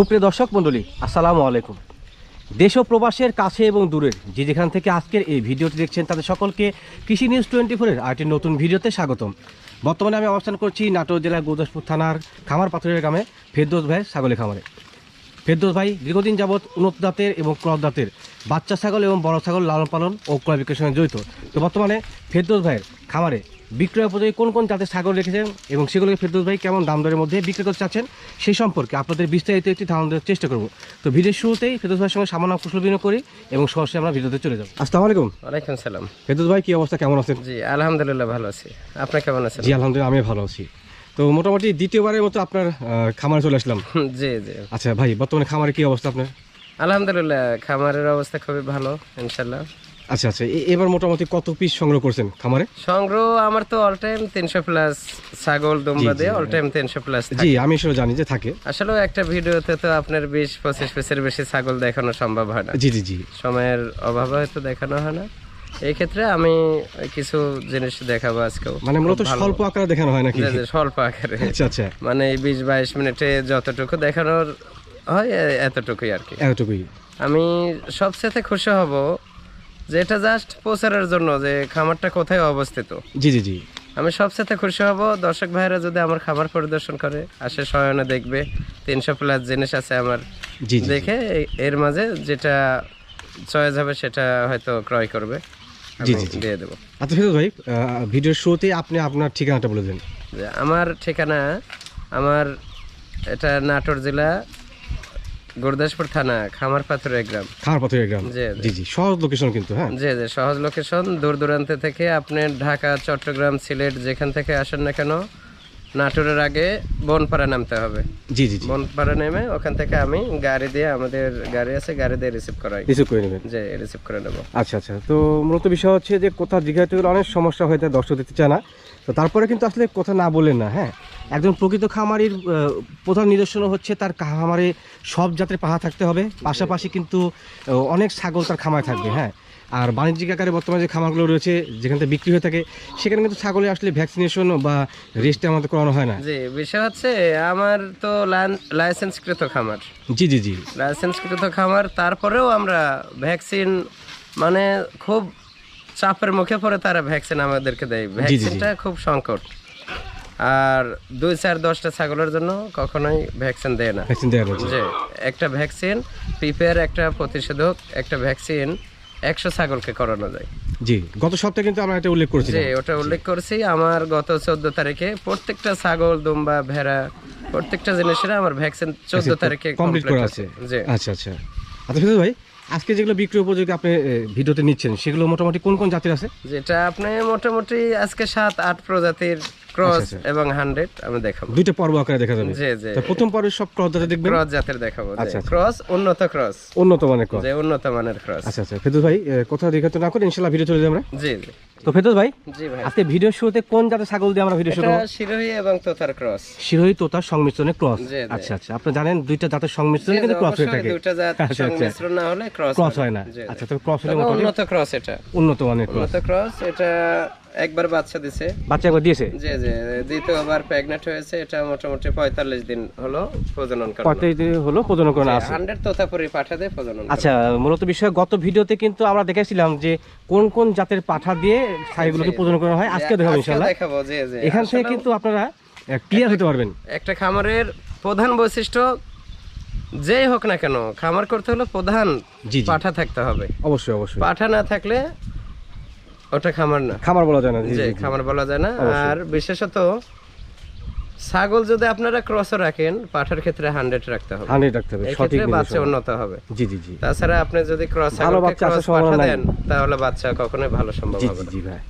সুপ্রিয় দর্শক মণ্ডলী, আসসালামু আলাইকুম। দেশ ও প্রবাসের কাছে এবং দূরের যে যেখান থেকে আজকের এই ভিডিওটি দেখছেন, তাদের সকলকে কৃষি নিউজ টোয়েন্টি ফোরের আরেকটি নতুন ভিডিওতে স্বাগতম। বর্তমানে আমি অবস্থান করছি নাটোর জেলার গুরদাসপুর থানার খামার পাথরের গ্রামে, ফেরদোস ভাই ছাগলের খামারে। ফেরদোস ভাই, দীর্ঘদিন যাবৎ উন্নত দাঁতের এবং ক্রস দাঁতের বাচ্চা ছাগল এবং বড় ছাগল লালন পালন ও ক্রয় বিক্রয়ের সঙ্গে জড়িত। তো বর্তমানে ফেরদোস ভাইয়ের খামারে বিক্রয় উপযোগী কোন কোন জাতের ছাগল রেখেছেন এবং সেগুলোকে ফেরদৌস ভাই কেমন দাম দরের মধ্যে বিক্রি করতে চাচ্ছেন সেই সম্পর্কে আপনাদের বিস্তারিত একটি ধারণা দেওয়ার চেষ্টা করব। তো ভিডিওর শুরুতেই ফেরদৌস ভাইয়ের সঙ্গে সামান্য কুশল বিনিয়োগ করি এবং সরাসরি আমরা ভিডিওতে চলে যাব। আসসালামু আলাইকুম। ওয়ালাইকুম সালাম। ফেরদৌস ভাই কি অবস্থা? কেমন আছেন? জি আলহামদুলিল্লাহ ভালো আছি। আপনি কেমন আছেন? জি আলহামদুলিল্লাহ আমি ভালো আছি। তো মোটামুটি দ্বিতীয়বারের মতো আপনার খামারে চলে আসলাম। জি জি। আচ্ছা ভাই বর্তমানে খামারে কি অবস্থা আপনার? আলহামদুলিল্লাহ খামারের অবস্থা খুবই ভালো ইনশাল্লাহ। আচ্ছা আচ্ছা। এবার মোটামুটি কত পিস সংগ্রহ করছেন খামারে? সংগ্রহ আমার তো অল টাইম তিনশো প্লাস ছাগল দুম্বা দিয়ে অল টাইম তিনশো প্লাস জি আমি আসলে জানি যে থাকে। আসলে একটা ভিডিওতে তো আপনার বিশ পঁচিশ পিসের বেশি ছাগল দেখানো সম্ভব হয় না। জি জি জি। সময়ের অভাবে হয়তো দেখানো হয় না। এই ক্ষেত্রে আমি কিছু জিনিস দেখাবো আজকেও। মানে মূলত স্বল্প আকারে দেখানো হয় নাকি? স্বল্প আকারে। আচ্ছা আচ্ছা। মানে বিশ বাইশ মিনিটে যতটুকু দেখানোর হয় এতটুকুই আর কি। এতটুকুই। আমি সবচেয়ে খুশি হব যে এটা জাস্ট প্রচারের জন্য যে খামারটা কোথায় অবস্থিত। জি জি জি। আমি সবচেয়ে খুশি হব দর্শক ভাইরা যদি আমার খাবার পরিদর্শন করে আসে শয়নে দেখবে তিনশো প্লাস জিনিস আছে আমার দেখে এর মাঝে যেটা চয়েস হবে সেটা হয়তো ক্রয় করবে। জি, জি। দিয়ে দেবো। আচ্ছা ভাই ভিডিওর শুরুতে আপনি আপনার ঠিকানাটা বলে দেন। আমার ঠিকানা আমার এটা নাটোর জেলা গুরদাসপুর থানা খামার পাথরের গ্রাম। খামার পাথরের গ্রাম। জি, জি। জি জি। সহজ লোকেশন কিন্তু হ্যাঁ? জি জি সহজ লোকেশন দূর দূরান্ত থেকে আপনি ঢাকা চট্টগ্রাম সিলেট যেখান থেকে আসেন না কেন নাটোরের আগে বনপাড়া নামতে হবে। জি জি জি। বনপাড়া নেমে ওখান থেকে আমি গাড়ি দিয়ে আমাদের গাড়ি আছে গাড়ি দিয়ে রিসিভ করাই। রিসিভ করে নেবেন। যে রিসিভ করে নেব। আচ্ছা আচ্ছা। তো মূলত বিষয় হচ্ছে যে কোথাও জিজ্ঞাসা অনেক সমস্যা হয়ে যায় দর্শক দিতে চায় না। তো তারপরে কিন্তু আসলে কথা না বলে না হ্যাঁ? একজন প্রকৃত খামারির প্রধান নিদর্শন হচ্ছে তার খামারে সব জাতের পাহা থাকতে হবে। পাশাপাশি কিন্তু অনেক ছাগল তার খামারে থাকবে হ্যাঁ? আর বাণিজ্যিক আকারে বর্তমানে যে খামারগুলো রয়েছে যেখান থেকে বিক্রি হয়ে থাকে সেখানে কিন্তু ছাগলে আসলে ভ্যাকসিনেশন বা রেস্টে আমাদের করানো হয় না। জি বিষয় হচ্ছে আমার তো লাইসেন্সকৃত খামার। জি জি জি। লাইসেন্সকৃত খামার তারপরেও আমরা ভ্যাকসিন মানে খুব চাপের মুখে পড়ে তারা ভ্যাকসিন আমাদেরকে দেয়। ভ্যাকসিনটা খুব সংকট। আর দুই চার দশটা ছাগলের জন্য কখনোই ভ্যাকসিন দেয় না। যে একটা ভ্যাকসিন প্রিপেয়ার একটা প্রতিষেধক একটা ভ্যাকসিন একশো ছাগলকে করানো যায়। জি গত সপ্তাহে কিন্তু আমরা এটা উল্লেখ করেছি যে ওটা উল্লেখ করছি। আমার গত চোদ্দ তারিখে প্রত্যেকটা ছাগল দুম্বা ভেড়া প্রত্যেকটা জিনিসের আমার ভ্যাকসিন চোদ্দ তারিখে কমপ্লিট করা আছে। যে আচ্ছা আচ্ছা। আচ্ছা ভাই আজকে যেগুলো বিক্রি উপযোগী আপনি ভিডিওতে নিচ্ছেন সেগুলো মোটামুটি কোন কোন জাতির আছে? যেটা আপনি মোটামুটি আজকে সাত আট প্রজাতির ক্রস আচ্ছা, এবং হান্ড্রেড আমি দেখাবো। দুইটা পর্ব আকারে দেখা যাবে। জি জি। প্রথম পর্বের সব ক্রস জাতের দেখবেন? ক্রস জাতের দেখাবো আচ্ছা, আচ্ছা। ক্রস উন্নত ক্রস। উন্নত মানের ক্রস। যে উন্নত মানের ক্রস। আচ্ছা আচ্ছা। ফেদু ভাই কথা কোথাও দেখাতে না করে ইনশাল্লাহ ভিডিও চলে যাবে আমরা। জি জি। তো ফেদুস ভাই জি ভাই। আজকে ভিডিওর শুরুতে কোন জাতের ছাগল দিয়ে আমরা ভিডিও শুরু করব? শিরোহী এবং তোতার ক্রস। শিরোহী তোতার সংমিশ্রণে ক্রস। জি, জি। আচ্ছা আচ্ছা। আপনি জানেন দুইটা জাতের সংমিশ্রণে কিন্তু ক্রস হয়ে থাকে। দুইটা জাত আচ্ছা, আচ্ছা। সংমিশ্রণ না হলে ক্রস ক্রস হয় না। জি, জি। আচ্ছা তো ক্রস হলে উন্নত ক্রস এটা। উন্নত মানের ক্রস। উন্নত ক্রস এটা একবার বাচ্চা দিছে। বাচ্চা একবার দিয়েছে? যে যে দ্বিতীয়বার প্রেগনেন্ট হয়েছে এটা মোটামুটি পঁয়তাল্লিশ দিন হলো প্রজনন করা পঁয়ত্রিশ দিন হলো প্রজনন করা আছে হান্ড্রেড তোতাপুরি পাঠা দিয়ে প্রজনন আচ্ছা মূলত বিষয় গত ভিডিওতে কিন্তু আমরা দেখেছিলাম যে কোন কোন জাতের পাঠা দিয়ে ছাইগুলোকে প্রজনন করা হয় আজকে দেখাবো আজকে ইনশাল্লাহ দেখাবো জি জি। এখান থেকে কিন্তু আপনারা ক্লিয়ার হতে পারবেন। একটা খামারের প্রধান বৈশিষ্ট্য যেই হোক না কেন খামার করতে হলে প্রধান পাঠা থাকতে হবে। অবশ্যই অবশ্যই। পাঠা না থাকলে ওটা খামার না। খাবার বলা যায় না জি। খামার বলা যায় না। আর বিশেষত ছাগল যদি আপনারা ক্রসও রাখেন পাঠার ক্ষেত্রে হান্ড্রেড রাখতে হবে। হান্ড্রেড রাখতে হবে সঠিক বাচ্চা উন্নত হবে। জি জি জি। তাছাড়া আপনি যদি ক্রস ভালো বাচ্চা দেন তাহলে বাচ্চা কখনোই ভালো সম্ভব হবে জি জি ভাই।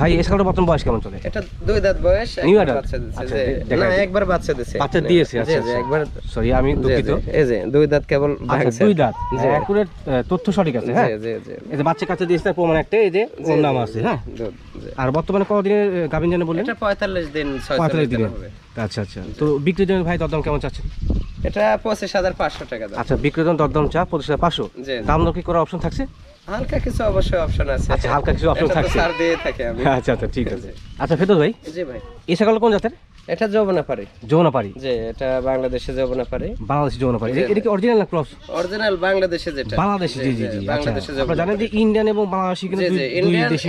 ভাই এই ছাগলটার বর্তমান বয়স কেমন চলে? এটা দুই দাঁত বয়স বাচ্চা আচ্ছা, যে না একবার বাচ্চা দিচ্ছে বাচ্চা দিয়েছে আচ্ছা আচ্ছা। একবার সরি আমি দুঃখিত। এই যে দুই দাঁত কেবল ভাঙছে। দুই দাঁত। একুরেট তথ্য সঠিক আছে হ্যাঁ? জি জি এই যে বাচ্চা কাছে দিয়েছে প্রমাণ একটা এই যে ওর নাম আছে হ্যাঁ? আর বর্তমানে কতদিনের গাভিন জানে বললেন? এটা পঁয়তাল্লিশ দিন পঁয়তাল্লিশ ছয়তাল্লিশ দিন। হবে। আচ্ছা আচ্ছা। তো বিক্রির জন্য ভাই দরদাম কেমন চাচ্ছেন? এটা পঁচিশ হাজার পাঁচশো টাকা দাম। আচ্ছা বিক্রির জন্য দরদাম চা পঁচিশ হাজার পাঁচশো। দাম দর কি করার অপশন থাকছে? হালকা কিছু অবশ্যই অপশন আছে। আচ্ছা, হালকা কিছু অপশন থাকছে। ছাড় দিয়ে থাকে আমি। আচ্ছা আচ্ছা ঠিক আছে। আচ্ছা ফেতো ভাই জি ভাই। এই ছাগল কোন জাতের? এটা যৌবনা পারি যৌনাপাড়ি যে এটা বাংলাদেশে যৌবনা পারি বাংলাদেশি যৌনাপাড়ি এ- এটা কি অরিজিনাল না ক্রস অরিজিনাল বাংলাদেশে যেটা। বাংলাদেশি জি জি জি আচ্ছা। বাংলাদেশে আপনারা জানেন যে ইন্ডিয়ান এবং বাংলাদেশি কিন্তু দুই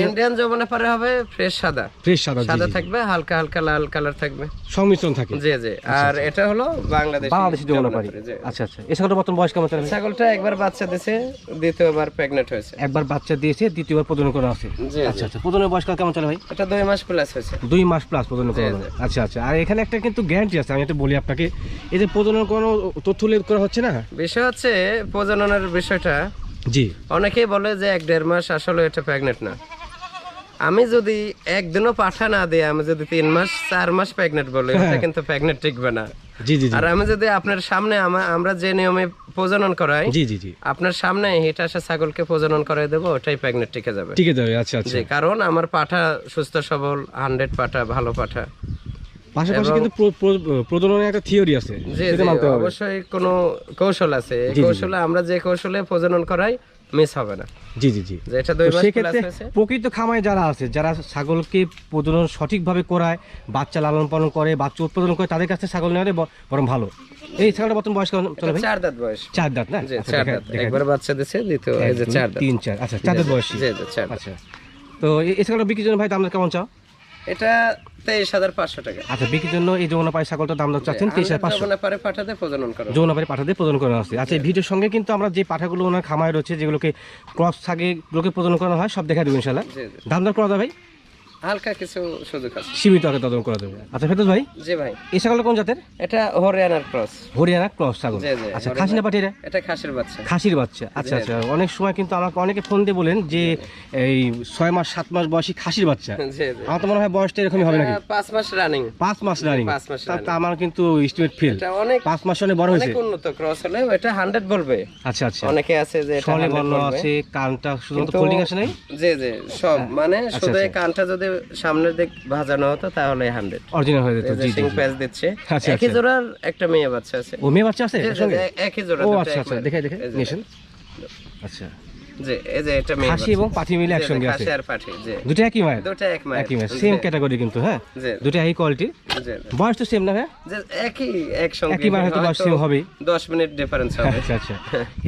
ইন্ডিয়ান যৌবনা পারে হবে ফ্রেশ সাদা। ফ্রেশ সাদা সাদা। থাকবে হালকা হালকা লাল কালার থাকবে। সংমিশ্রণ থাকে। জি জি আর এটা হলো বাংলাদেশি বাংলাদেশি যৌবনাপাড়ি, জি। আচ্ছা আচ্ছা। এ ছাগলটার বর্তমান বয়স কেমন চলে ছাগলটা একবার বাচ্চা দিছে দ্বিতীয়বার প্রেগনেন্ট হয়েছে। একবার বাচ্চা দিয়েছে দ্বিতীয়বার প্রজনন করা আছে। আচ্ছা আচ্ছা। প্রজনের বয়সকাল কেমন চলে ভাই? এটা দুই মাস প্লাস হয়েছে। দুই মাস প্লাস প্রজনন করা আচ্ছা আচ্ছা। আর এখানে একটা কিন্তু গ্যারান্টি আছে আমি এটা বলি আপনাকে। এই যে প্রজনন কোনো তথ্য উল্লেখ করা হচ্ছে না? বিষয় হচ্ছে প্রজননের বিষয়টা জি। অনেকেই বলে যে এক দেড় মাস আসলে এটা প্রেগনেন্ট না। আমি যদি একদিনও পাঠা না দিই আমি যদি তিন মাস চার মাস প্রেগনেন্ট বলি ওটা কিন্তু প্রেগনেন্ট টিকবে না। জি জি আর আমি যদি আপনার সামনে আমা- আমরা যে নিয়মে প্রজনন করাই জি জি জি। আপনার সামনে হিট আসা ছাগলকে প্রজনন করাই দেবো ওটাই প্রেগনেন্ট টিকে যাবে। ঠিক আছে আচ্ছা আচ্ছা। জি কারণ আমার পাঠা সুস্থ সবল হান্ড্রেড পাঠা ভালো পাঠা। পাশাপাশি কিন্তু প্র- প্র- প্রজননের একটা থিওরি আছে অবশ্যই কোনো কৌশল আছে। কৌশলে আমরা যে কৌশলে প্রজনন করাই মিস হবে না। জি জি জি। এটা দুই মাস সেক্ষেত্রে প্রকৃত খামায় যারা আছে যারা ছাগলকে প্রজনন সঠিকভাবে করায় বাচ্চা লালন পালন করে বাচ্চা উৎপাদন করে তাদের কাছে ছাগল নেওয়ারে বরং ভালো। এই ছাগলটা বর্তমান বয়স কেমন চলে ভাই? চার দাঁত বয়স। চার দাঁত না? আচ্ছা, চার দাঁত। একবার বাচ্চা দিছে দ্বিতীয় এই যে চার দাঁত। তিন চার। আচ্ছা চার দাঁত বয়সী। জি জি চার আচ্ছা। তো এই- ছাগলটা বিক্রির জন্য ভাই দর কেমন চাও? এটা তেইশ হাজার পাঁচশো টাকা। আচ্ছা বিক্রির জন্য এই যৌন ছাগলটা দাম দর চাচ্ছেন তেইশ হাজার পাঁচশো। আমরা পাঠাতে প্রজনন করা। যৌন পাই পাঠাতে প্রদান করা হচ্ছে। আচ্ছা এই ভিডিওর সঙ্গে কিন্তু আমরা যে পাঠাগুলো ওনার খামায় রয়েছে যেগুলোকে ক্রস থাকে গুলোকে প্রদান করা হয় সব দেখা দেবো ইনশাল্লাহ দাম দর করা যাবে ভাই? হালকা কিছু সুযোগ আছে। সীমিত আগে তদন্ত করা যাবে। আচ্ছা ফেরত ভাই? জি ভাই। এই ছাগলটা কোন জাতের? এটা হরিয়ানার ক্রস। হরিয়ানা ক্রস ছাগল। আচ্ছা খাসি না পাঠিয়ে এটা খাসির বাচ্চা। খাসির বাচ্চা। আচ্ছা আচ্ছা। অনেক সময় কিন্তু আমাকে অনেকে ফোন দিয়ে বলেন যে এই ছয় মাস সাত মাস বয়সী খাসির বাচ্চা। আমার তো মনে হয় বয়সটা এরকমই হবে নাকি? পাঁচ মাস রানিং পাঁচ মাস রানিং মাস আমার কিন্তু ইস্টিমেট ফিল এটা অনেক পাঁচ মাস অনেক বড় হয়েছে। উন্নত ক্রস হলে এটা হান্ড্রেড বলবে। আচ্ছা আচ্ছা। অনেকে আছে যে 100 বর্ণ আছে কানটা শুধুমাত্র ফোল্ডিং আছে নাই? জি জি। সব মানে আচ্ছা, শুধু আচ্ছা। কানটা যদি সামনের দিক ভাজানো হতো তাহলে হান্ড্রেড অরিজিনাল হয়ে যেত জি সিং প্যাচ দিচ্ছে। আচ্ছা, একই আচ্ছা। জোড়ার একটা মেয়ে বাচ্চা আছে। ও মেয়ে বাচ্চা আছে একই জোড়া ও আচ্ছা আচ্ছা। দেখাই দেখাই। নিয়েছেন আচ্ছা। জি এই যে এটা মেয়ে খাসি এবং পাঠি মিলে একসঙ্গে আছে। খাসি আর পাঠি জি দুটো একই মায়ের? দুটো এক মায়ের। একই মায়ের। সেম ক্যাটাগরি কিন্তু হ্যাঁ? জি দুটো একই কোয়ালিটির জি বয়স তো সেম না হ্যাঁ? যে একই একসঙ্গে। একই বার হয়তো বয়স সেম হবেই। দশ মিনিট ডিফারেন্স হবে। আচ্ছা আচ্ছা।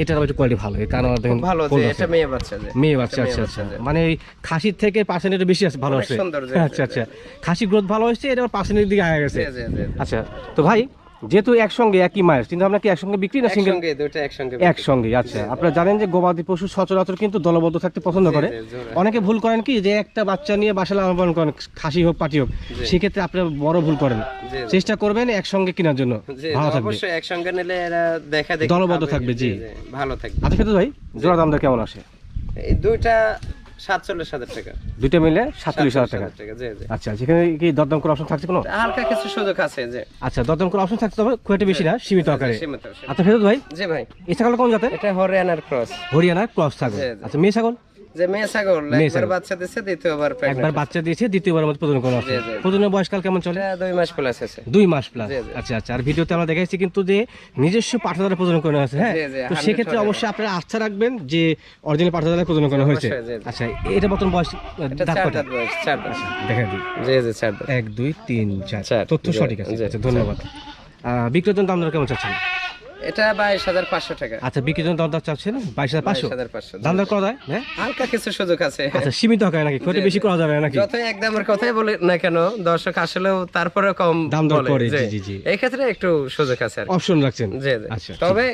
এটার আবার একটু কোয়ালিটি ভালো। এই কারণ দেখেন ভালো ফুল যে এটা মেয়ে বাচ্চা যে। মেয়ে বাচ্চা আচ্ছা আচ্ছা। মানে এই খাসির থেকে পার্সেন্টেজ বেশি আছে ভালো আছে সুন্দর, আচ্ছা আচ্ছা। খাসি গ্রোথ ভালো হয়েছে এটা পার্সেন্টের দিকে আগে গেছে। আচ্ছা তো ভাই যেহেতু একসঙ্গে একই মায়ের কিন্তু ভাবনা কি একসঙ্গে বিক্রি না সিঙ্গেল একসঙ্গে আচ্ছা। আপনারা জানেন যে গবাদি পশু সচরাচর কিন্তু দলবদ্ধ থাকতে পছন্দ করে। অনেকে ভুল করেন কি যে একটা বাচ্চা নিয়ে বাসা লালন পালন করেন খাসি হোক পাটি হোক সেক্ষেত্রে আপনারা বড় ভুল করেন। চেষ্টা করবেন একসঙ্গে কেনার জন্য। ভালো থাকবে। একসঙ্গে নিলে এরা দেখা দেখি দলবদ্ধ থাকবে, জি। ভালো থাকবে। আচ্ছা ভাই জোড়া দাম কেমন আসে? এই দুইটা সাতচল্লিশ হাজার টাকা। দুইটা মিলে সাতচল্লিশ হাজার টাকা। আচ্ছা সেখানে কি দরদাম করার অপশন থাকছে কোনো? হালকা কিছু সুযোগ আছে যে আচ্ছা দরদাম করার অপশন থাকতে হবে খুব একটা বেশি না সীমিত আকারে। আচ্ছা ফেরত ভাই? জি ভাই। এই ছাগল কোন জাতের? এটা হরিয়ানার ক্রস। থাকবে ক্রস ছাগল। আচ্ছা মেয়ে ছাগল? যে মেয়ে ছাগল একবার বাচ্চা দিচ্ছে দ্বিতীয়বার একবার বাচ্চা দিয়েছে দ্বিতীয়বার মধ্যে প্রজনন করা আছে জি, জি। বয়সকাল কেমন চলে? দুই মাস প্লাস আছে। দুই মাস প্লাস জি, জি। আচ্ছা আচ্ছা। আর ভিডিওতে আমরা দেখাইছি কিন্তু যে নিজস্ব পাঠা দ্বারা প্রজনন করা আছে হ্যাঁ? জি, জি, তো সেক্ষেত্রে অবশ্যই আপনারা আস্থা রাখবেন যে অরিজিনাল পাঠা দ্বারা প্রজনন করা হয়েছে। আচ্ছা এটা বর্তমান বয়স দেখা দিই জি জি চার এক দুই তিন চার। তথ্য সঠিক আছে। আচ্ছা ধন্যবাদ। বিক্রেতার দাম দর কেমন চাচ্ছেন? এটা বাইশ হাজার পাঁচশো টাকা। আচ্ছা বিক্রেতার দাম দর চাচ্ছেন? বাইশ হাজার পাঁচশো? হাজার পাঁচশো দাম দর করা যায় হ্যাঁ? হালকা কিছু সুযোগ আছে। আচ্ছা সীমিত আকারে নাকি? খুব বেশি করা যাবে নাকি? যতই একদমের কথাই বলি না কেন দর্শক আসলেও তারপরে কম দাম দর করে, জি। জি, জি, জি। এই ক্ষেত্রে একটু সুযোগ আছে অপশন রাখছেন? জি আচ্ছা তবে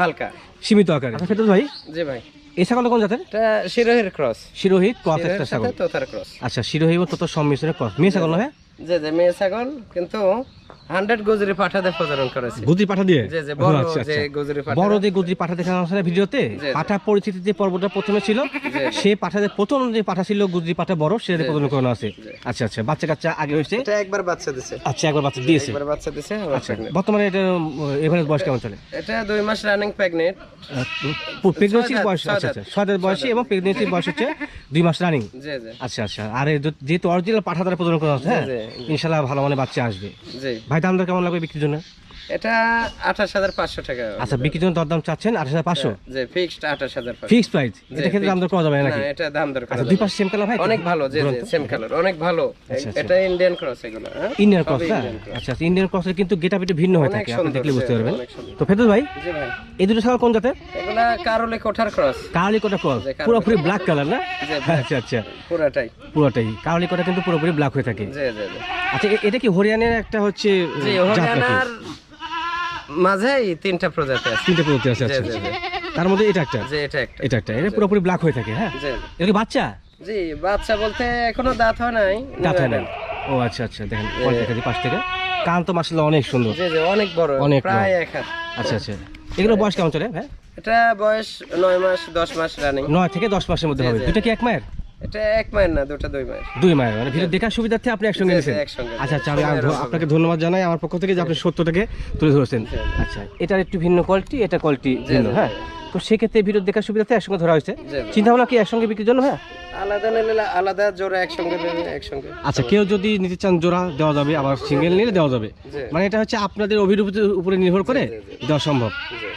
হালকা। সীমিত আকারে। আচ্ছা ভাই? জি ভাই। এই ছাগলটা কোন জাতের? এটা শিরোহির ক্রস। শিরোহিত ক্রস একটা ছাগল। তোতার ক্রস। আচ্ছা শিরোহি ও তত সম্মিশ্রণে ক্রস। মেয়ে ছাগল নয় জি জি মেয়ে ছাগল কিন্তু হান্ড্রেড গজরি পাঠাতে প্রচারণ করেছে। গুজরি পাঠা দিয়ে? জি জি বড় আচ্ছা, যে আচ্ছা। পাঠা বড় যে গুজরি পাঠা দেখানো হচ্ছে ভিডিওতে পাঠা পরিচিতি যে পর্বটা প্রথমে ছিল সেই পাঠাতে প্রথম যে পাঠা ছিল গুজরি পাঠা বড় সেটা প্রদান করানো আছে। আচ্ছা আচ্ছা বাচ্চা কাচ্চা আগে হয়েছে? এটা একবার বাচ্চা দিছে। আচ্ছা একবার বাচ্চা দিয়েছে। একবার বাচ্চা দিছে আচ্ছা বর্তমানে এটা এভারেজ বয়স কেমন চলে? এটা মাস রানিং বয়স আচ্ছা আচ্ছা ছয় দাঁত বয়সী এবং প্রেগনেন্সির বয়স হচ্ছে দুই মাস রানিং জি জি। আচ্ছা আচ্ছা আর যেহেতু অরিজিনাল পাঠা দ্বারা প্রদান করা হচ্ছে হ্যাঁ? ভালো মানে বাচ্চা আসবে। জি। ভাই দাম দর কেমন লাগবে বিক্রির জন্য? এটা আঠাশ হাজার পাঁচশো টাকা। আচ্ছা বিক্রির জন্য দরদাম চাচ্ছেন আঠাশ হাজার পাঁচশো? যে ফিক্সড আঠাশ হাজার ফিক্সড প্রাইস এটা ক্ষেত্রে দাম দর করা যাবে না নাকি এটা দাম দর করা আচ্ছা দুই পাশে সেম কালার ভাই অনেক ভালো যে সেম কালার অনেক ভালো। আচ্ছা, এটা ইন্ডিয়ান ক্রস এগুলো হ্যাঁ? Indian cross cross। আচ্ছা ইন্ডিয়ান ক্রসের কিন্তু গেটআপ একটু ভিন্ন হয়ে থাকে আপনি দেখলে বুঝতে পারবেন। তো ফেদুল ভাই জি ভাই। এই দুটো ছাগল কোন জাতের? এগুলা কারলে কোঠার ক্রস কারলি কোটা ক্রস পুরোপুরি ব্ল্যাক কালার না? আচ্ছা আচ্ছা। পুরাটাই। পুরোটাই। কারলি কোটা কিন্তু পুরোপুরি ব্ল্যাক হয়ে থাকে। জি জি আচ্ছা এটা কি হরিয়ানার একটা হচ্ছে হরিয়ানার মাঝেই তিনটা প্রজাতি আছে। তিনটে প্রজাতি আছে আচ্ছা আচ্ছা। তার মধ্যে এটা একটা। যে এটা একটা। এটা একটা। এটা পুরোপুরি ব্ল্যাক হয়ে থাকে হ্যাঁ? জি এটা কি বাচ্চা? জি বাচ্চা বলতে এখনও দাঁত হয় নাই দাঁত হয় না ও আচ্ছা আচ্ছা দেখেন দেখা পাশ থেকে। কান তো মাসাল্লাহ অনেক সুন্দর। জি জি অনেক বড় অনেক প্রায় এক হাত। আচ্ছা আচ্ছা। এগুলো বয়স কেমন চলে হ্যাঁ? এটা বয়স নয় মাস দশ মাস রানিং নয় থেকে দশ মাসের মধ্যে হবে। দুটো কি এক মায়ের? এটা এক মায়ের না দুটা দুই মায়ের দুই মায়ের মানে ভিডিও দেখার সুবিধার্থে আপনি একসঙ্গে নিয়েছেন? আচ্ছা আচ্ছা আমি। আপনাকে ধন্যবাদ জানাই আমার পক্ষ থেকে যে আপনি সত্যটাকে তুলে ধরেছেন। আচ্ছা এটার একটু ভিন্ন কোয়ালিটি এটা কোয়ালিটি ভিন্ন হ্যাঁ? তো সেক্ষেত্রে ভিডিও দেখার সুবিধা একসঙ্গে ধরা হয়েছে। চিন্তা ভাবনা কি একসঙ্গে বিক্রির জন্য হ্যাঁ? আলাদা নিলে আলাদা জোড়া একসঙ্গে একসঙ্গে। আচ্ছা কেউ যদি নিতে চান জোড়া দেওয়া যাবে। আবার সিঙ্গেল নিলে দেওয়া যাবে। মানে এটা হচ্ছে আপনাদের অভিরূপের উপরে নির্ভর করে দেওয়া সম্ভব।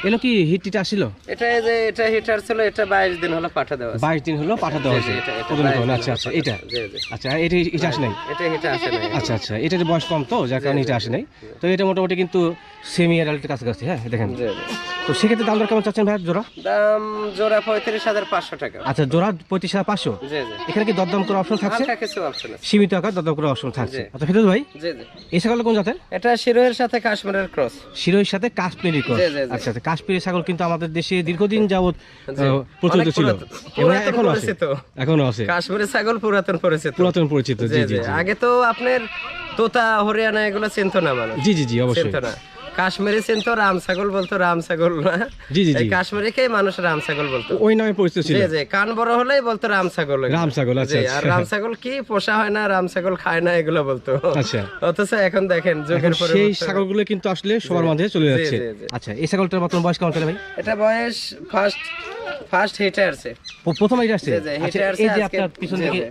এলো কি হিট টিট আসছিল এটা যে এটা হিটার ছিল এটা বাইশ দিন হলো পাঠা দেওয়া আছে। বাইশ দিন হলো পাঠা দেওয়া হয়েছে 22। দিন আচ্ছা আচ্ছা এটা। আচ্ছা এটা এটা আসে নাই? এটা হিটা আসে না আচ্ছা আচ্ছা এটার বয়স কম তো যার কারণে এটা আসে নাই। তো এটা মোটামুটি কিন্তু সেমি অ্যাডাল্টের কাছাকাছি হ্যাঁ দেখেন। তো সেক্ষেত্রে দাম দর কেমন চাচ্ছেন ভাই জোড়া? দাম জোড়া পঁয়ত্রিশ হাজার পাঁচশো টাকা। আচ্ছা জোড়া পঁয়ত্রিশ হাজার পাঁচশো? জি জি। এখানে কি দরদাম করার অপশন থাকছে? হালকা কিছু অপশন আছে। সীমিত আকার দরদাম করার অপশন থাকছে। আচ্ছা ফিরোজ ভাই? জি জি। এই ছাগল কোন জাতের? এটা শিরোহের সাথে কাশ্মীরের ক্রস। শিরোহির সাথে কাশ্মীরি ক্রস। আচ্ছা আচ্ছা কাশ্মীরি ছাগল কিন্তু আমাদের দেশে দীর্ঘদিন যাবত প্রচলিত ছিল। এখনও আছে। এখনও আছে। কাশ্মীরের ছাগল পুরাতন পরিচিত। পুরাতন পরিচিত জি জি জি জি। জি। আগে তো আপনার তোতা হরিয়ানা এগুলো চিনতো না মানুষ। জি জি জি অবশ্যই। চিনতো না। কাশ্মীরি চিনতো রাম ছাগল বলতো রাম ছাগল না? জি, জি। এই কাশ্মীরিকেই মানুষ রাম ছাগল বলতো। ওই নামে পরিচিত ছিল। জি জি কান বড় হলেই বলতো রাম ছাগল রাম ছাগল, আচ্ছা, আচ্ছা। আর রাম ছাগল কি পোষা হয় না রাম ছাগল খায় না এগুলো বলতো। আচ্ছা। অথচ এখন দেখেন যুগের পরে সেই ছাগলগুলো কিন্তু আসলে সবার মাঝে চলে যাচ্ছে। আচ্ছা এই ছাগলটার বর্তমান বয়স কেমন ভাই? এটা বয়স ফার্স্ট ফার্স্ট হিটে আসছে? প্রথম আচ্ছা হিটে আসছে এই যে আপনার পিছন দিকে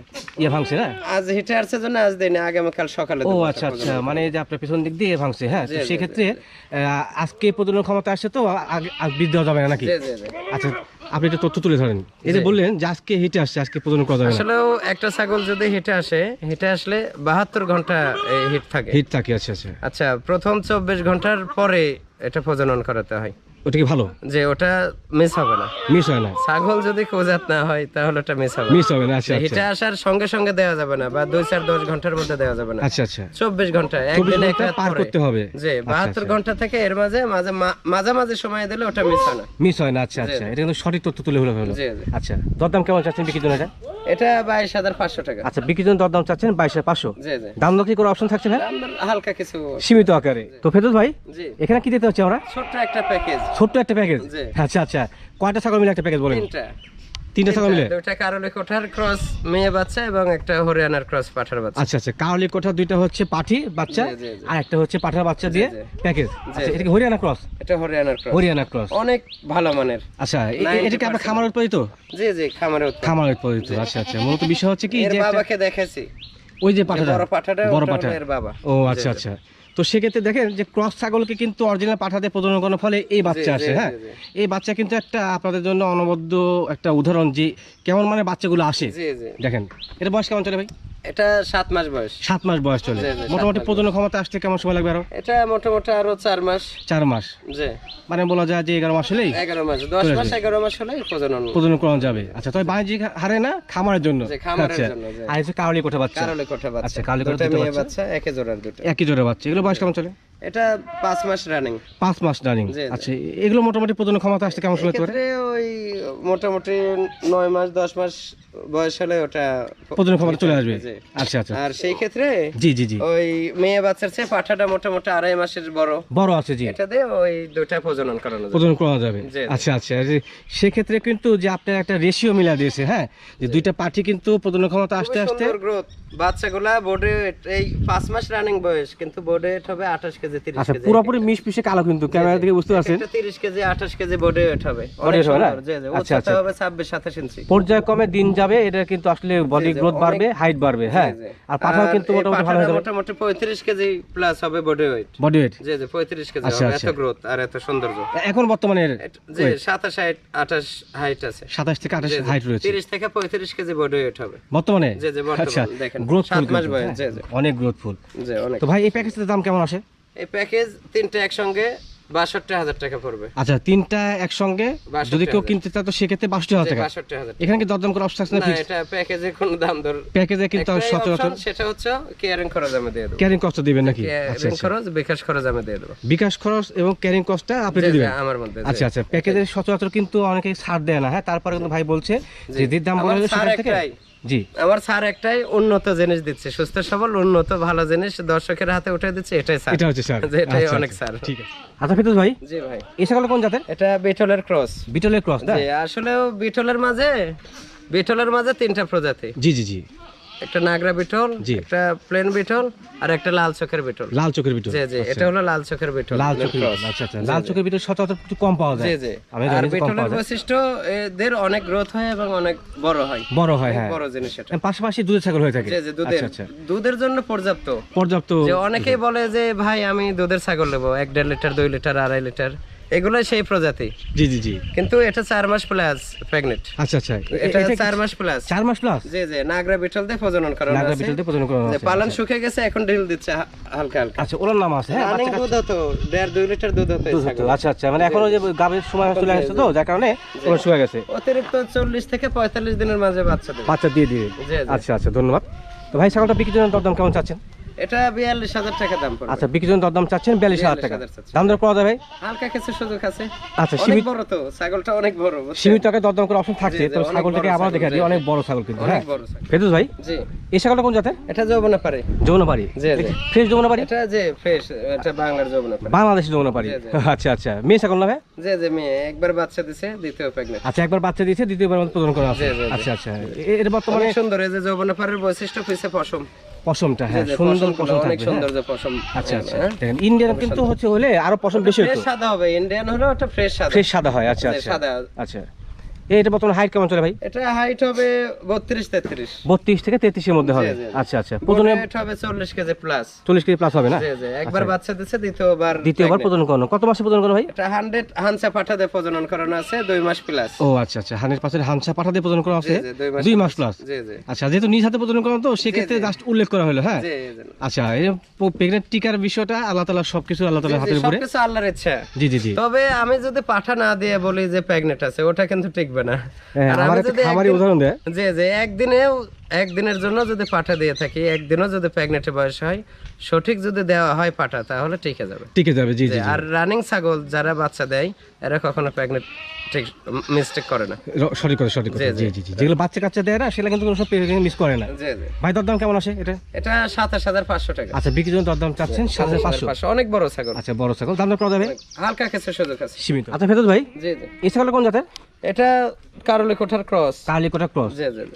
ইয়ে ভাঙছে না? আজ হিটে আসছে জন্য আজ আগামীকাল সকালে ও আচ্ছা আচ্ছা মানে যে আপনার পিছন দিক দিয়ে ভাঙছে হ্যাঁ? তো সেক্ষেত্রে আজকে প্রজনন ক্ষমতা আসছে তো বৃদ্ধি দেওয়া যাবে না নাকি? আচ্ছা আপনি একটা তথ্য তুলে ধরেন। এই যে বললেন যে আজকে হিটে আসছে আজকে প্রজনন করা যাবে না। আসলেও একটা ছাগল যদি হিটে আসে হিটে আসলে বাহাত্তর ঘণ্টা হিট থাকে। হিট থাকে আচ্ছা আচ্ছা। আচ্ছা প্রথম চব্বিশ ঘণ্টার পরে এটা প্রজনন করাতে হয়। ওটা কি ভালো? যে ওটা মিস হবে না। মিস হয় না। ছাগল যদি কোজাত না হয় তাহলে ওটা মিস হবে মিস হবে না আচ্ছা আচ্ছা হিটে আসার সঙ্গে সঙ্গে দেওয়া যাবে না বা দুই চার দশ ঘণ্টার মধ্যে দেওয়া যাবে না। আচ্ছা আচ্ছা। চব্বিশ ঘণ্টা একদিন এক রাত পার করতে হবে। জি বাহাত্তর ঘণ্টা থেকে এর মাঝে মাঝে মা- মাঝামাঝি সময় দিলে ওটা মিস হয় না। মিস হয় না আচ্ছা আচ্ছা। এটা কিন্তু সঠিক তথ্য তুলে হলো আচ্ছা দরদাম কেমন চাচ্ছেন বিক্রির জন্য এটা? এটা বাইশ হাজার পাঁচশো টাকা। আচ্ছা বিক্রির জন্য দরদাম চাচ্ছেন বাইশ হাজার পাঁচশো। জি জি। দাম দর কি কোনো অপশন থাকছে না? হালকা কিছু সীমিত আকারে। তো ফেরদৌস ভাই জি। এখানে কি দিতে হচ্ছে আমরা? ছোট্ট একটা প্যাকেজ ছোট্ট একটা প্যাকেজ আচ্ছা আচ্ছা। কয়টা ছাগল মিলে একটা প্যাকেজ বলেন? তিনটা ছাগল মিলে? দুইটা কারলে কোঠার ক্রস মেয়ে বাচ্চা এবং একটা হরিয়ানার ক্রস পাঠার বাচ্চা। আচ্ছা আচ্ছা কাউলি কোঠা দুইটা হচ্ছে পাঠি বাচ্চা। আর একটা হচ্ছে পাঠার বাচ্চা দিয়ে প্যাকেজ। আচ্ছা এটা কি হরিয়ানা ক্রস? এটা হরিয়ানার ক্রস। হরিয়ানা ক্রস। অনেক ভালো মানের। আচ্ছা এ- এ- 90% এটা কি আপনার খামার উৎপাদিত? জি জি খামারে উৎপাদন। খামার উৎপাদিত আচ্ছা আচ্ছা। মূলত বিষয় হচ্ছে কি যে বাবাকে দেখেছি। ওই যে পাঠাটা বড় পাঠাটা বড় পাঠা। বাবা। ও আচ্ছা আচ্ছা। তো সেক্ষেত্রে দেখেন যে ক্রস ছাগলকে কিন্তু অরিজিনাল পাঠাতে প্রজনন করার ফলে এই বাচ্চা আসে হ্যাঁ? এই বাচ্চা কিন্তু একটা আপনাদের জন্য অনবদ্য একটা উদাহরণ যে কেমন মানে বাচ্চাগুলো আসে। দেখেন এটা বয়স কেমন চলে ভাই? এটা সাত মাস বয়স। সাত মাস বয়স চলে। মোটামুটি ক্ষমতা আসতে কেমন সময় লাগবে আরও? এটা মোটামুটি আরও চার মাস। চার মাস। জি। মানে বলা যায় যে এগারো মাস হলেই এগারো মাস দশ মাস এগারো মাস হলে প্রজনন। প্রজনন করানো যাবে। আচ্ছা তবে বাণিজ্যিক হারে না? খামারের জন্য। খামারের জন্য, আর হচ্ছে কাউলি কোঠা বাচ্চা। কোঠা বাচ্চা। আচ্ছা, কোঠা বাচ্চা। জোড়ার দুটো। একই বাচ্চা। এগুলো বয়স কেমন চলে? এটা পাঁচ মাস রানিং পাঁচ মাস রানিং। আচ্ছা এগুলো মোটামুটি প্রজনন ক্ষমতা আসতে কেমন সময় লাগতে পারে ওই মোটামুটি নয় মাস দশ মাস বয়স হলে ওটা প্রজনন ক্ষমতা চলে আসবে। আচ্ছা আচ্ছা। আর সেই ক্ষেত্রে জি জি জি। ওই মেয়ে বাচ্চার চেয়ে পাঠাটা মোটামুটি আড়াই মাসের বড়। বড় আছে জি। এটা দিয়ে ওই দুটা প্রজনন করানো যায় প্রজনন করা যাবে। আচ্ছা আচ্ছা। যে সেক্ষেত্রে কিন্তু যে আপনার একটা রেশিও মিলা দিয়েছে হ্যাঁ? যে দুইটা পার্টি কিন্তু প্রজনন ক্ষমতা আস্তে আস্তে সুন্দর গ্রোথ বাচ্চাগুলা বোর্ডে এই পাঁচ মাস রানিং বয়স কিন্তু বোর্ডে হবে আঠাশ কেজি তিরিশ আচ্ছা কেজি। পুরোপুরি মিশ পিসে কালো কিন্তু ক্যামেরা থেকে বুঝতে পারছেন? একটা তিরিশ কেজি আঠাশ কেজি বোর্ডে হবে হবে না? জি জি। আচ্ছা, আচ্ছা। হবে ছাব্বিশ সাতাশ ইঞ্চি। পর্যায়ক্রমে দিন যাবে এটা কিন্তু আসলে বডি গ্রোথ বাড়বে হাইট বাড়বে হ্যাঁ। আর পাঠাও কিন্তু মোটামুটি ভালো হয়ে যাবে। মোটামুটি পঁয়ত্রিশ কেজি প্লাস হবে বডি ওয়েট বডি ওয়েট জি জি পঁয়ত্রিশ কেজি আচ্ছা, হবে আচ্ছা। এত গ্রোথ আর এত সৌন্দর্য। এখন বর্তমানে জি সাতাশ হাইট আঠাশ হাইট আছে। সাতাশ থেকে আঠাশ জি, জি। হাইট রয়েছে। তিরিশ থেকে পঁয়ত্রিশ কেজি বডি ওয়েট হবে। বর্তমানে? জি, জি, বর্তমানে আচ্ছা দেখেন, গ্রোথফুল সাত মাস বয়স, জি, জি। অনেক গ্রোথফুল জি অনেক। তো ভাই এই প্যাকেজটার দাম কেমন আসে? এই প্যাকেজ তিনটে একসঙ্গে বাষট্টি হাজার টাকা পড়বে। আচ্ছা তিনটা একসঙ্গে যদি কেউ কিনতে চায় তো সেক্ষেত্রে বাষট্টি হাজার টাকা। বাষট্টি হাজার এখানে কি দরদাম করে অপশন আছে না এটা প্যাকেজে কোনো দাম দর প্যাকেজে কিন্তু সচরাচর সেটা হচ্ছে কেয়ারিং খরচ আমি দিয়ে দেবো। ক্যারিং কস্ট দিবেন নাকি? আচ্ছা কেয়ারিং আচ্ছা। খরচ বিকাশ খরচ আমি দিয়ে দেবো। বিকাশ খরচ এবং ক্যারিং কস্টটা আপনি দিবেন। আমার মধ্যে আচ্ছা আচ্ছা। প্যাকেজের সচরাচর কিন্তু অনেকে ছাড় দেয় না হ্যাঁ? তারপরে কিন্তু ভাই বলছে যে দাম বলে ছাড় থেকে। জি। আমার স্যার একটাই উন্নত জিনিস দিচ্ছে সুস্থ সবল উন্নত ভালো জিনিস দর্শকের হাতে উঠে দিচ্ছে এটাই স্যার। এটা হচ্ছে স্যার। এটাই আচ্ছা, অনেক আচ্ছা, স্যার। ঠিক আছে। আচ্ছা ফিরোজ ভাই? জি ভাই। এই সকালে কোন জাতের? এটা বিটলের ক্রস। বিটলের ক্রস জি আসলে বিটলের মাঝে বিটলের মাঝে তিনটা প্রজাতি। জি জি জি। একটা নাগরা বিটল একটা প্লেন বিটল আর একটা লাল চোখের বিটল। লাল চোখের বিটল। জি জি এটা হলো লাল চোখের বিটল। লাল চোখের আচ্ছা আচ্ছা। লাল চোখের বিটল সচরাচর একটু কম পাওয়া যায়। জি জি। আমি আর জানি কম বিটলের পাওয়া যায়। বৈশিষ্ট্য এদের অনেক গ্রোথ হয় এবং অনেক বড় হয়। বড় হয় হ্যাঁ। বড় জিনিস এটা। পাশাপাশি দুধের ছাগল হয়ে থাকে। জি জি দুধের আচ্ছা আচ্ছা। দুধের জন্য পর্যাপ্ত। পর্যাপ্ত যে অনেকেই বলে যে ভাই আমি দুধের ছাগল নেব এক দেড় লিটার দুই লিটার আড়াই লিটার। এগুলো সেই প্রজাতি। জি জি জি। কিন্তু এটা চার মাস প্লাস প্রেগনেন্ট আচ্ছা আচ্ছা। এটা চার মাস প্লাস চার মাস প্লাস জি জি নাগরা বিটল দিয়ে প্রজনন করানো নাগরা বিটল দিয়ে প্রজনন আছে। পালন শুকে গেছে এখন ঢিল দিচ্ছে হালকা হালকা। আচ্ছা ওনার নাম আছে হ্যাঁ দুধ হতো দেড় দুই লিটার দুধ হতো। আচ্ছা আচ্ছা মানে এখনও যে গাবের সময় চলে আসছে তো যার কারণে ওরা শুয়ে গেছে। অতিরিক্ত চল্লিশ থেকে পঁয়তাল্লিশ দিনের মাঝে বাচ্চা দেবে। বাচ্চা দিয়ে দিবে। আচ্ছা আচ্ছা ধন্যবাদ। তো ভাই ছাগলটা বিক্রির জন্য দরদাম কেমন চাচ্ছেন? এটা বিয়াল্লিশ হাজার টাকা দাম পড়বে। আচ্ছা বিক্রির জন্য দরদাম চাচ্ছেন বিয়াল্লিশ হাজার টাকা। দাম দর করা যাবে? হালকা কিছু সুযোগ আছে। আচ্ছা সীমিত বড় তো ছাগলটা অনেক বড় সীমিত টাকায় দরদাম করার অপশন থাকছে জি, জি, তো ছাগলটাকে আবার দেখা দিই অনেক বড় ছাগল কিন্তু হ্যাঁ। বড় ভাই জি। এই ছাগলটা কোন জাতের? এটা যৌবনা পারে যমুনাপাড়ি জি, জি। ফ্রেশ যমুনাপাড়ি এটা যে ফ্রেশ এটা বাংলার যৌবনা পারে বাংলাদেশি। আচ্ছা আচ্ছা। মেয়ে ছাগল না ভাই? মেয়ে। একবার বাচ্চা দিছে দ্বিতীয় আচ্ছা একবার বাচ্চা দ্বিতীয়বার করা আছে। আচ্ছা আচ্ছা। এর বর্তমানে সুন্দর এই যে যৌবনা পারের বৈশিষ্ট্য পশম। পশমটা হ্যাঁ সুন্দর পশম অনেক হ্যাঁ। যে পশম আচ্ছা আচ্ছা। হ্যাঁ? দেখেন ইন্ডিয়ান কিন্তু হচ্ছে হলে আরও পশম বেশি সাদা হবে ইন্ডিয়ান হলো একটা ফ্রেশ সাদা। ফ্রেশ সাদা হয় আচ্ছা আচ্ছা। সাদা। আচ্ছা। এটা বর্তমানে হাইট কেমন চলে ভাই? এটা হাইট হবে বত্রিশ তেত্রিশ। বত্রিশ থেকে তেত্রিশের মধ্যে হবে। আচ্ছা আচ্ছা। প্রজনে হাইট হবে চল্লিশ কেজি প্লাস চল্লিশ কেজি প্লাস হবে না? জি জি। একবার বাচ্চা দিছে দ্বিতীয়বার দ্বিতীয়বার প্রজনন করানো। কত মাসে প্রজনন করানো ভাই? এটা হান্ড্রেড হানসা পাঠা দিয়ে প্রজনন করানো আছে দুই মাস প্লাস ও আচ্ছা আচ্ছা। হানসা পাঠা দিয়ে প্রজনন করা আছে? জি, দুই মাস প্লাস জি জি। আচ্ছা যেহেতু নিজ হাতে প্রজনন করানো তো সেক্ষেত্রে জাস্ট উল্লেখ করা হলো হ্যাঁ? আচ্ছা এই প্রেগনেন্ট টিকার বিষয়টা আল্লাহ তালা সবকিছু আল্লাহ তালা হাতের উপরে। সবকিছু আল্লাহর ইচ্ছা। জি জি জি। তবে আমি যদি পাঠা না দিয়ে বলি যে প্রেগনেন্ট আছে ওটা কিন্তু টিকবে না। হ্যাঁ, আমার একটা খামারি উদাহরণ দেয়। জি জি একদিনেও একদিনের জন্য যদি পাঠা দিয়ে থাকি একদিনও যদি প্রেগনেন্টের বয়স হয় সঠিক যদি দেওয়া হয় পাঠা তাহলে টিকে যাবে। টিকে যাবে জি জি আর রানিং ছাগল যারা বাচ্চা দেয় এরা কখনো প্রেগনেন্ট ঠিক মিস্টেক করে না। র- সঠিক কথা সঠিক কথা। জি, জি। জি যেগুলো বাচ্চা কাচ্চা দেয় না সেগুলো কিন্তু কোনো সব মিস করে না। ভাই দরদাম কেমন আসে এটা? এটা সাতাশ হাজার পাঁচশো টাকা। আচ্ছা বিক্রির জন্য দরদাম চাচ্ছেন সাত হাজার পাঁচশো। অনেক বড় ছাগল। আচ্ছা বড় ছাগল। দাম করা যাবে? হালকা সুযোগ আছে। সীমিত। আচ্ছা ফেরত ভাই? জি জি। এই ছাগল কোন জাতের? এটা কারলিকোঠার ক্রস। ক্রস?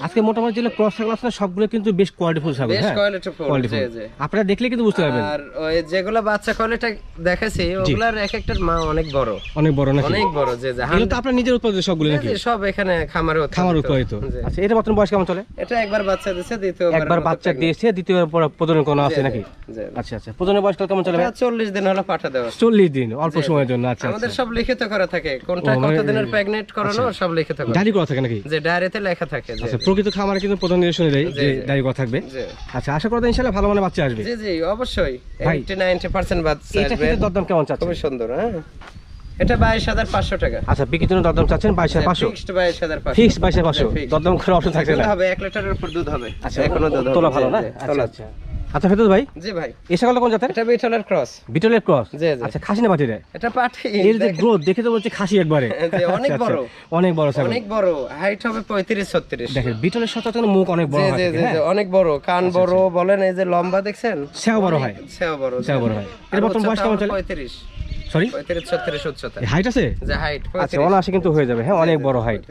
আজকে মোটামুটি যেগুলো ক্রস ছাগল আছে সবগুলো কিন্তু বেশ কোয়ালিটিফুল ছাগল বেশ হ্যাঁ? কোয়ালিটি কোয়ালিটিফুল জি। আপনারা দেখলে কিন্তু বুঝতে পারবেন। আর ওই যেগুলো বাচ্চা কোয়ালিটি দেখাইছি ওগুলার এক একটার মা অনেক বড়। অনেক বড় নাকি? অনেক বড় যে এগুলো তো আপনার নিজের উৎপাদিত সবগুলো নাকি? সব এখানে খামারে খামার উৎপাদিত। আচ্ছা এটা বর্তমান বয়স কেমন চলে? এটা একবার বাচ্চা দিছে দ্বিতীয় একবার বাচ্চা দিয়েছে দ্বিতীয়বার প্রজনন করানো আছে নাকি? আচ্ছা আচ্ছা প্রজনের বয়সকাল কেমন চলে ভাই? চল্লিশ দিন হলো পাঠা দেওয়া। চল্লিশ দিন অল্প সময়ের জন্য আচ্ছা আমাদের সব লিখিত করা থাকে কোনটা কত দিনের প্রেগনেন্ট করানো সব লিখিত করা ডায়েরি করা থাকে নাকি? যে ডায়েরিতে লেখা থাকে আচ্ছা প্রকৃত খামারে কিন্তু প্রধান নির্দেশনে দেয় যে ডায়েরি করা থাকবে। আচ্ছা আশা করা ইনশাআল্লাহ ভালো বাচ্চা আসবে। জি জি অবশ্যই। ভাই, এইটি নাইনটি পার্সেন্ট বাচ্চা এটা কিন্তু দরদাম কেমন চাচ্ছে খুবই সুন্দর হ্যাঁ। এটা বাইশ হাজার পাঁচশো টাকা। আচ্ছা বিক্রির জন্য দরদাম চাচ্ছেন বাইশ হাজার পাঁচশো? ফিক্সড বাইশ হাজার পাঁচশো। ফিক্স বাইশ হাজার পাঁচশো। fixed। দরদাম করে অপশন থাকছে না হবে। এক লিটারের উপর দুধ হবে। আচ্ছা এখনও দুধ তোলা ভালো না? আচ্ছা আচ্ছা। আচ্ছা ফেরদৌস ভাই? জি ভাই। এই কোন জাতের? এটা বিটলের ক্রস। বিটলের ক্রস? জি জি। আচ্ছা খাসি না বাটি রে এটা পাঠি এর যে গ্রোথ দেখে তো বলছে খাসি একবারে। অনেক আচ্ছা, আচ্ছা, বড়। অনেক বড় ছাগল। অনেক বড়। হাইট হবে পঁয়ত্রিশ ছত্রিশ। দেখেন বিটলের সাথে তো মুখ অনেক বড় জি হয় জি জি অনেক বড়। কান বড় বলেন এই যে লম্বা দেখছেন? সেও বড় হয়। সেও বড় সেও বড় হয়। এর বর্তমান বয়স কেমন চলে? পঁয়ত্রিশ। সরি পঁয়ত্রিশ ছত্রিশ উচ্চতা। হাইট আছে? যে হাইট আচ্ছা অনাশি কিন্তু হয়ে যাবে হ্যাঁ অনেক বড় হাইট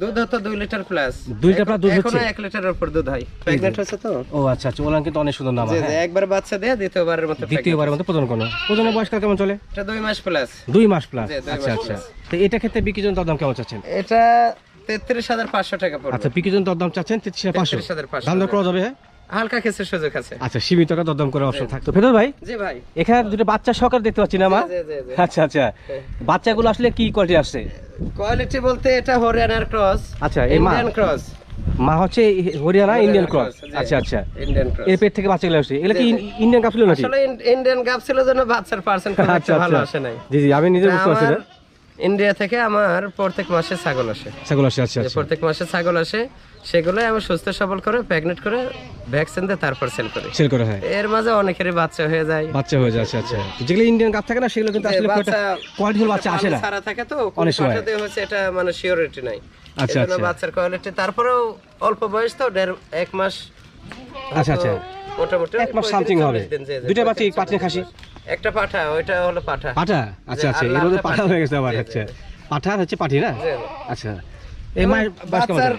দুধ হতো দুই লিটার প্লাস দুই লিটার দুধ এখনও হচ্ছে? লিটারের উপর দুধ হয়। প্রেগনেন্ট হচ্ছে তো? ও আচ্ছা আচ্ছা কিন্তু অনেক সুন্দর নাম জি হ্যাঁ। একবার বাচ্চা দেয়া দ্বিতীয়বারের মতো। দ্বিতীয়বারের মধ্যে প্রদান করো। কেমন চলে? এটা দুই মাস প্লাস দুই মাস প্লাস আচ্ছা আচ্ছা। তো এটা ক্ষেত্রে বিক্রির জন্য দাম কেমন চাচ্ছেন? এটা তেত্রিশ হাজার পাঁচশো টাকা আচ্ছা বিক্রির জন্য দরদাম চাচ্ছেন তেত্রিশ হাজার পাঁচশো। 33,500 দাম দর করা যাবে হ্যাঁ? হালকা সুযোগ আছে। আচ্ছা সীমিত টাকা দরদাম করে অপশন থাকতো। ভাই? জি ভাই। এখানে দুটো বাচ্চা সহকারে দেখতে পাচ্ছি না মা। আচ্ছা আচ্ছা। বাচ্চাগুলো আসলে কি কোয়ালিটি আসছে? কোয়ালিটি বলতে এটা হরিয়ানার ক্রস আচ্ছা এই মা? ইন্ডিয়ান ক্রস মা হচ্ছে হরিয়ানা ইন্ডিয়ান ক্রস আচ্ছা আচ্ছা। ইন্ডিয়ান ক্রস এর পেট থেকে বাচ্চাগুলো আসছে। এগুলো কি ইন্ডিয়ান কাপ ছিল নাকি? আসলে ইন্ডিয়ান গাব ছিল জন্য বাচ্চার পার্সেন্ট খুব আচ্ছা ভালো আচ্ছা। আসে নাই। জি জি আমি নিজে বুঝতে পারছি না। ইন্ডিয়া থেকে আমার প্রত্যেক মাসে ছাগল আসে। ছাগল আসে আচ্ছা আচ্ছা। প্রত্যেক মাসে ছাগল আসে। সেগুলো আমি সুস্থ সবল করে প্যাগনেট করে ভ্যাকসিন দিয়ে তারপর সেল করি। সেল করে হয়। এর মাঝে অনেকেরই বাচ্চা হয়ে যায়। বাচ্চা হয়ে যায় আচ্ছা আচ্ছা। যেগুলো ইন্ডিয়ান কাপ থাকে না সেগুলো কিন্তু আসলে কোয়ালিটি বাচ্চা আসে না। সারা থাকে তো অনেক সময়। সময় হচ্ছে এটা মানে সিওরিটি নাই। আচ্ছা, আচ্ছা। বাচ্চার কোয়ালিটি তারপরেও অল্প বয়স তো দেড় এক মাস আচ্ছা আচ্ছা। মোটামুটি এক মাস সামথিং হবে। দুইটা বাচ্চা 35 পাটনি খাসি? একটা পাঠা ওইটা হলো পাঠা। পাঠা? আচ্ছা আচ্ছা এর মধ্যে পাঠা। হয়ে গেছে আবার আচ্ছা। পাঠা হচ্ছে পাঠি না। আচ্ছা। এই বয়স বাচ্চার?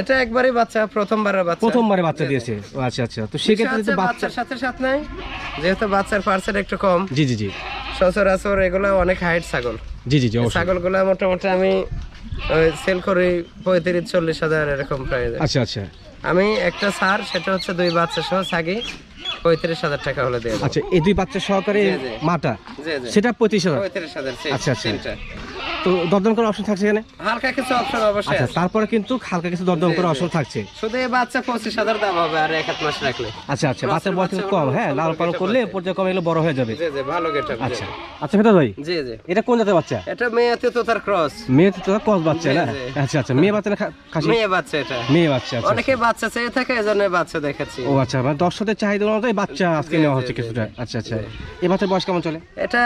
এটা একবারই বাচ্চা প্রথমবারের বাচ্চা। প্রথমবারে বাচ্চা দিয়েছে। আচ্ছা আচ্ছা। তো সেক্ষেত্রে যদি বাচ্চার সাথে সাথে নাই যেহেতু বাচ্চার পার্সেন্ট একটু কম। জি জি জি। সচরাচর এগুলো অনেক হাইট ছাগল। জি জি জি ছাগলগুলো মোটামুটি আমি সেল করি পঁয়ত্রিশ চল্লিশ হাজার এরকম প্রায় আচ্ছা আচ্ছা। আমি একটা সার সেটা হচ্ছে দুই বাচ্চা সহ ছাগি পঁয়ত্রিশ হাজার টাকা হলে দিয়ে দেবো। আচ্ছা এই দুই বাচ্চা সহকারে। মাটা সেটা পঁয়ত্রিশ হাজার? পঁয়ত্রিশ হাজার আচ্ছা, আচ্ছা। তো দরদাম করার অপশন থাকছে এখানে? হালকা কিছু অপশন অবশ্যই আচ্ছা তারপরে কিন্তু হালকা কিছু দরদাম করার অপশন থাকছে। শুধু এই বাচ্চা পঁচিশ হাজার দাম হবে আর এক মাস রাখলে। আচ্ছা আচ্ছা বাচ্চার বয়স কম হ্যাঁ লাল পালন করলে পর্যায়ে কমে এগুলো বড় হয়ে যাবে। জি জি ভালো গেট আচ্ছা আচ্ছা ফেদা ভাই জি জি। এটা কোন জাতের বাচ্চা? এটা মেয়েতে তো তার ক্রস মেয়ে তো কস বাচ্চা না? আচ্ছা আচ্ছা মেয়ে বাচ্চা না খাসি? মেয়ে বাচ্চা এটা। মেয়ে বাচ্চা আচ্ছা অনেকে বাচ্চা চেয়ে থাকে এজন্য বাচ্চা দেখাচ্ছি ও আচ্ছা মানে দর্শকদের চাহিদা অনুযায়ী বাচ্চা আজকে নেওয়া হচ্ছে কিছুটা। আচ্ছা আচ্ছা। এই বাচ্চার বয়স কেমন চলে? এটা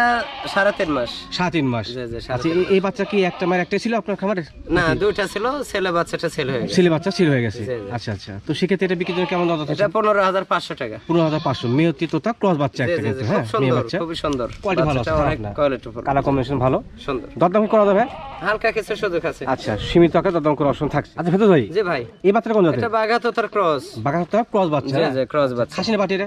সাড়ে তিন মাস। তিন মাস। আচ্ছা এই বাচ্চা কি একটা মায়ের একটাই ছিল আপনার খামারে না দুইটা ছিল ছেলে বাচ্চাটা ছেলে হয়ে গেছে। ছেলে বাচ্চা ছিল হয়ে গেছে। আচ্ছা আচ্ছা। তো সেক্ষেত্রে এটা বিক্রি করে কেমন দাম এটা পনেরো হাজার পাঁচশো টাকা। পনেরো হাজার পাঁচশো। মেয়ে অতি তোতা ক্রস বাচ্চা একটা কিন্তু হ্যাঁ মেয়ে বাচ্চা। খুবই সুন্দর। কোয়ালিটি ভালো কালার কম্বিনেশন ভালো। সুন্দর। দরদাম করা যাবে? হালকা কিছু সুযোগ আছে। আচ্ছা সীমিত আকারে করার অপশন থাকছে। আচ্ছা ভেতর ভাই জি ভাই। এই বাচ্চাটা কোন জাতের? এটা ক্রস। ক্রস বাচ্চা জি জি ক্রস বাচ্চা। পাটিরে?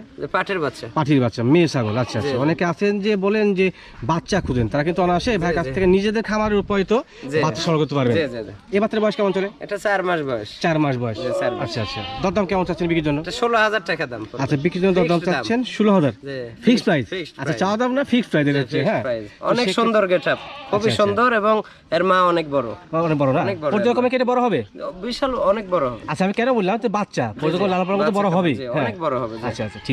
বাচ্চা। পাঠির বাচ্চা মেয়ে ছাগল আচ্ছা আচ্ছা। অনেকে আছেন যে বলেন যে বাচ্চা খুঁজেন তারা কিন্তু অনায়াসে ভাই কাছ থেকে নিজেদের খামারের উপায়িত জি। বাচ্চা সংগ্রহ করতে পারবেন। জি জি এই বাচ্চার বয়স কেমন চলে? এটা চার মাস বয়স। চার মাস বয়স। আচ্ছা আচ্ছা। দরদাম কেমন চাচ্ছেন বিক্রির জন্য? এটা ষোলো হাজার টাকা দাম আচ্ছা বিক্রির জন্য দরদাম দাম। চাচ্ছেন ষোলো হাজার। জি। ফিক্সড প্রাইস আচ্ছা। চাওয়া দাম না? ফিক্সড প্রাইস Fixed হ্যাঁ। অনেক সুন্দর গেট আপ খুবই আচ্ছা। সুন্দর এবং এর মা অনেক বড়। অনেক বড় না? কেটে বড়। হবে? বিশাল অনেক বড় হবে। আচ্ছা আমি কেন বললাম তো বাচ্চা? পর্যটক লালন পালন বড় হবে। অনেক বড় হবে আচ্ছা আচ্ছা ঠিক